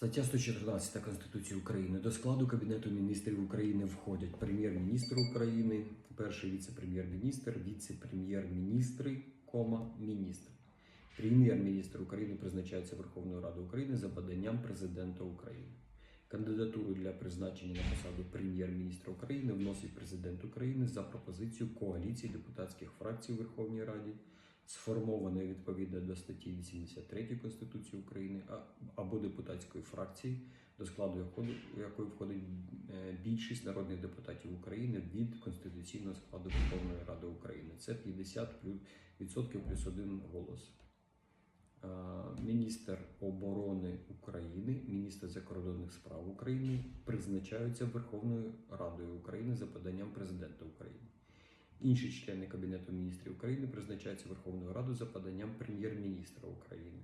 Стаття 114 Конституції України. До складу Кабінету міністрів України входять прем'єр-міністр України, перший віце-прем'єр-міністр, віце-прем'єр-міністри, кома, міністр. Прем'єр-міністр України призначається Верховною Радою України за поданням президента України. Кандидатуру для призначення на посаду прем'єр-міністра України вносить президент України за пропозицією коаліції депутатських фракцій Верховній Раді, сформованої відповідно до статті 83 Конституції України або депутатської фракції, до складу якої- входить е, більшість народних депутатів України від конституційного складу Верховної Ради України. Це 50 плюс, відсотків плюс один голос. Міністр оборони України, міністр закордонних справ України призначаються Верховною Радою України за поданням президента України. Інші члени Кабінету міністрів України призначаються Верховною Радою за поданням прем'єр-міністра України.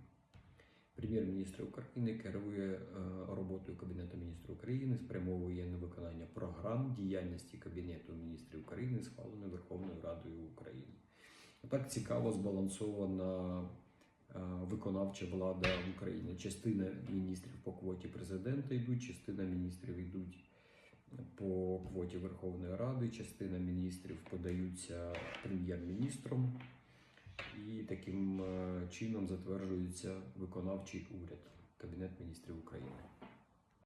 Прем'єр-міністр України керує е, роботою Кабінету міністрів України, спрямовує на виконання програм діяльності Кабінету міністрів України, схваленої Верховною Радою України. Так цікаво збалансована е, виконавча влада в Україні. Частина міністрів по квоті президента йдуть, частина міністрів йдуть по квоті Верховної Ради, частина міністрів подаються прем'єр-міністром, і таким е, чином затверджується виконавчий уряд Кабінет міністрів України.